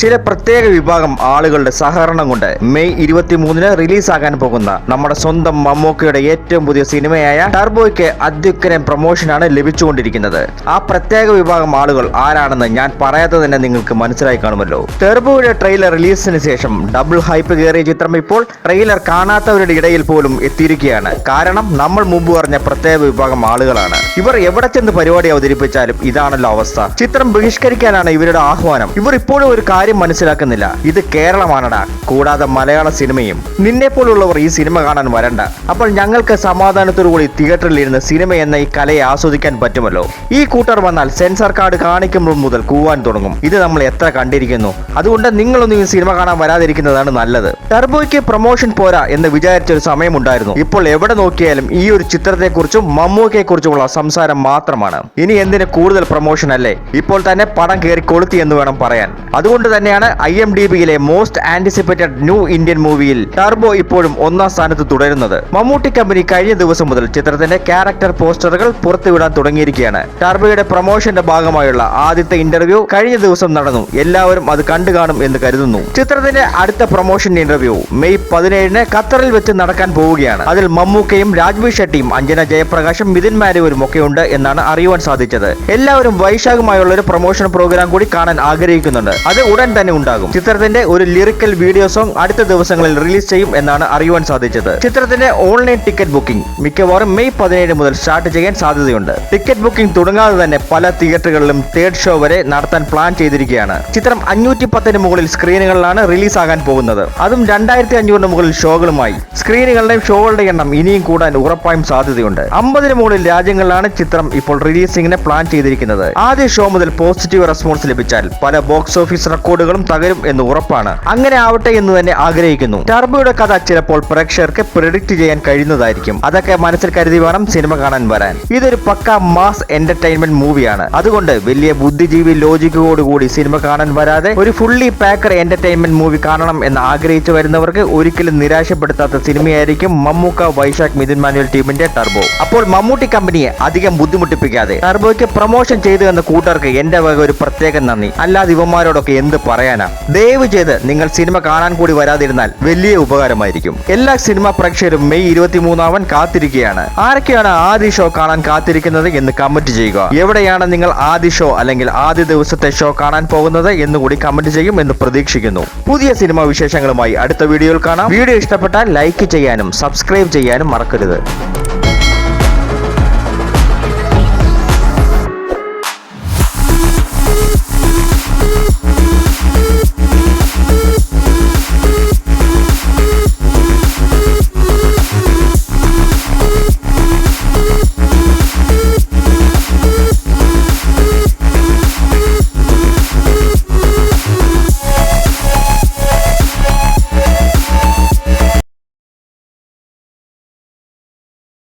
ചില പ്രത്യേക വിഭാഗം ആളുകളുടെ സഹകരണം കൊണ്ട് മെയ് ഇരുപത്തിമൂന്നിന് റിലീസാകാൻ പോകുന്ന നമ്മുടെ സ്വന്തം മമ്മൂക്കയുടെ ഏറ്റവും പുതിയ സിനിമയായ ടർബോയ്ക്ക് അത്യുക്കരൻ പ്രൊമോഷനാണ് ലഭിച്ചുകൊണ്ടിരിക്കുന്നത്. ആ പ്രത്യേക വിഭാഗം ആളുകൾ ആരാണെന്ന് ഞാൻ പറയാതെ തന്നെ നിങ്ങൾക്ക് മനസ്സിലായി കാണുമല്ലോ. ടെർബോയുടെ ട്രെയിലർ റിലീസിന് ശേഷം ഡബിൾ ഹൈപ്പ് കയറിയ ചിത്രം ഇപ്പോൾ ട്രെയിലർ കാണാത്തവരുടെ ഇടയിൽ പോലും എത്തിയിരിക്കുകയാണ്. കാരണം നമ്മൾ മുമ്പ് പറഞ്ഞ പ്രത്യേക വിഭാഗം ആളുകളാണ്. ഇവർ എവിടെ ചെന്ന് പരിപാടി അവതരിപ്പിച്ചാലും ഇതാണല്ലോ അവസ്ഥ. ചിത്രം ബഹിഷ്കരിക്കാനാണ് ഇവരുടെ ആഹ്വാനം. ഇവർ ഇപ്പോഴും ഒരു കാര്യം മനസ്സിലാക്കുന്നില്ല. ഇത് കേരളമാണടാ. കൂടാതെ മലയാള സിനിമയും. നിന്നെ പോലുള്ളവർ ഈ സിനിമ കാണാൻ വരണ്ട. അപ്പോൾ ഞങ്ങൾക്ക് സമാധാനത്തോടുകൂടി തിയേറ്ററിൽ ഇരുന്ന് സിനിമ എന്ന ഈ കലയെ ആസ്വദിക്കാൻ പറ്റുമല്ലോ. ഈ കൂട്ടർ വന്നാൽ സെൻസർ കാർഡ് കാണിക്കുമ്പോൾ മുതൽ കൂവാൻ തുടങ്ങും. ഇത് നമ്മൾ എത്ര കണ്ടിരിക്കുന്നു. അതുകൊണ്ട് നിങ്ങളൊന്നും ഈ സിനിമ കാണാൻ വരാതിരിക്കുന്നതാണ് നല്ലത്. ടർബോയ്ക്ക് പ്രൊമോഷൻ പോരാ എന്ന് വിചാരിച്ച ഒരു സമയമുണ്ടായിരുന്നു. ഇപ്പോൾ എവിടെ നോക്കിയാലും ഈ ഒരു ചിത്രത്തെക്കുറിച്ചും മമ്മൂക്കയെക്കുറിച്ചുമുള്ള സംസാരം മാത്രമാണ്. ഇനി എന്തിന് കൂടുതൽ പ്രൊമോഷൻ അല്ലേ? ഇപ്പോൾ തന്നെ പടം കയറി കൊളുത്തി എന്ന് വേണം പറയാൻ. അതുകൊണ്ട് തന്നെയാണ് ഐ എം ഡി ബിയിലെ മോസ്റ്റ് ആന്റിസിപ്പേറ്റഡ് ന്യൂ ഇന്ത്യൻ മൂവിയിൽ ടർബോ ഇപ്പോഴും ഒന്നാം സ്ഥാനത്ത് തുടരുന്നത്. മമ്മൂട്ടി കമ്പനി കഴിഞ്ഞ ദിവസം മുതൽ ചിത്രത്തിന്റെ ക്യാരക്ടർ പോസ്റ്ററുകൾ പുറത്തുവിടാൻ തുടങ്ങിയിരിക്കുകയാണ്. ടർബോയുടെ പ്രൊമോഷന്റെ ഭാഗമായുള്ള ആദ്യത്തെ ഇന്റർവ്യൂ കഴിഞ്ഞ ദിവസം നടന്നു. എല്ലാവരും അത് കണ്ടു കാണും എന്ന് കരുതുന്നു. ചിത്രത്തിന്റെ അടുത്ത പ്രൊമോഷൻ ഇന്റർവ്യൂ മെയ് പതിനേഴിന് ഖത്തറിൽ വെച്ച് നടക്കാൻ പോവുകയാണ്. അതിൽ മമ്മൂക്കയും രാജ്വി ഷെട്ടിയും അഞ്ജന ജയപ്രകാശും മിഥുൻ മാരൂരും ഒക്കെ ഉണ്ട് എന്നാണ് അറിയുവാൻ സാധിച്ചത്. എല്ലാവരും വൈശാഖുമായുള്ള ഒരു പ്രൊമോഷൻ പ്രോഗ്രാം കൂടി കാണാൻ ആഗ്രഹിക്കുന്നുണ്ട്. അത് ഉടൻ തന്നെ ഉണ്ടാകും. ചിത്രത്തിന്റെ ഒരു ലിറിക്കൽ വീഡിയോ സോങ് അടുത്ത ദിവസങ്ങളിൽ റിലീസ് ചെയ്യും എന്നാണ് അറിയുവാൻ സാധിച്ചത്. ചിത്രത്തിന്റെ ഓൺലൈൻ ടിക്കറ്റ് ബുക്കിംഗ് മിക്കവാറും മെയ് പതിനേഴ് മുതൽ സ്റ്റാർട്ട് ചെയ്യാൻ സാധ്യതയുണ്ട്. ടിക്കറ്റ് ബുക്കിംഗ് തുടങ്ങാതെ തന്നെ പല തിയേറ്ററുകളിലും തേർഡ് ഷോ വരെ നടത്താൻ പ്ലാൻ ചെയ്തിരിക്കുകയാണ്. ചിത്രം അഞ്ഞൂറ്റി പത്തിന് മുകളിൽ സ്ക്രീനുകളിലാണ് റിലീസ് ആകാൻ പോകുന്നത്. അതും രണ്ടായിരത്തി അഞ്ഞൂറിന് മുകളിൽ ഷോകളുമായി. സ്ക്രീനുകളുടെയും ഷോകളുടെ എണ്ണം ഇനിയും കൂടാൻ ഉറപ്പായും സാധ്യതയുണ്ട്. അമ്പതിന് മുകളിൽ രാജ്യങ്ങളിലാണ് ചിത്രം ഇപ്പോൾ റിലീസിംഗിന് പ്ലാൻ ചെയ്തിരിക്കുന്നത്. ആദ്യ ഷോ മുതൽ പോസിറ്റീവ് റെസ്പോൺസ് ലഭിച്ചാൽ പല ബോക്സ് ഓഫീസ് റെക്കോർഡുകളും തകരും എന്ന് ഉറപ്പാണ്. അങ്ങനെ ആവട്ടെ എന്ന് തന്നെ ആഗ്രഹിക്കുന്നു. ടർബോയുടെ കഥ ചിലപ്പോൾ പ്രേക്ഷകർക്ക് പ്രെഡിക്റ്റ് ചെയ്യാൻ കഴിയുന്നതായിരിക്കും. അതൊക്കെ മനസ്സിൽ കരുതി വേണം സിനിമ കാണാൻ വരാൻ. ഇതൊരു പക്ക മാസ് എന്റർടൈൻമെന്റ് മൂവിയാണ് അതുകൊണ്ട് വലിയ ബുദ്ധിജീവി ലോജിക്കോടുകൂടി സിനിമ കാണാൻ വരാതെ ഒരു ഫുള്ളി പാക്കഡ് എന്റർടൈൻമെന്റ് മൂവി കാണണം എന്ന് ആഗ്രഹിച്ചു വരുന്നവർക്ക് ഒരിക്കലും നിരാശപ്പെടുത്താത്ത സിനിമയായിരിക്കും മമ്മൂക്ക വൈശാഖ് മിഥുൻ മാനുവൽ ടീമിന്റെ ടർബോ. അപ്പോൾ മമ്മൂട്ടി കമ്പനിയെ അധികം ബുദ്ധിമുട്ടിപ്പിക്കാതെ ടർബോയ്ക്ക് പ്രൊമോഷൻ ചെയ്തു എന്ന കൂട്ടർക്ക് എന്റെ വക ഒരു പ്രത്യേക നന്ദി. അല്ലാതെ ഇവന്മാരോടൊക്കെ എന്ത് പറയാനാ. ദയവ് ചെയ്ത് നിങ്ങൾ സിനിമ കാണാൻ കൂടി വരാതിരുന്നാൽ വലിയ ഉപകാരമായിരിക്കും. എല്ലാ സിനിമാ പ്രേക്ഷകരും മെയ് ഇരുപത്തിമൂന്നാവൻ കാത്തിരിക്കുകയാണ്. ആരൊക്കെയാണ് ആദ്യ ഷോ കാണാൻ കാത്തിരിക്കുന്നത് എന്ന് കമന്റ് ചെയ്യുക. എവിടെയാണ് നിങ്ങൾ ആദ്യ ഷോ അല്ലെങ്കിൽ ആദ്യ ദിവസത്തെ ഷോ കാണാൻ പോകുന്നത് എന്ന് കൂടി കമന്റ് ചെയ്യും എന്ന് പ്രതീക്ഷിക്കുന്നു. പുതിയ സിനിമാ വിശേഷങ്ങളുമായി അടുത്ത വീഡിയോയിൽ കാണാം. വീഡിയോ ഇഷ്ടപ്പെട്ടാൽ ലൈക്ക് ചെയ്യാനും സബ്സ്ക്രൈബ് ചെയ്യാനും മറക്കരുത്.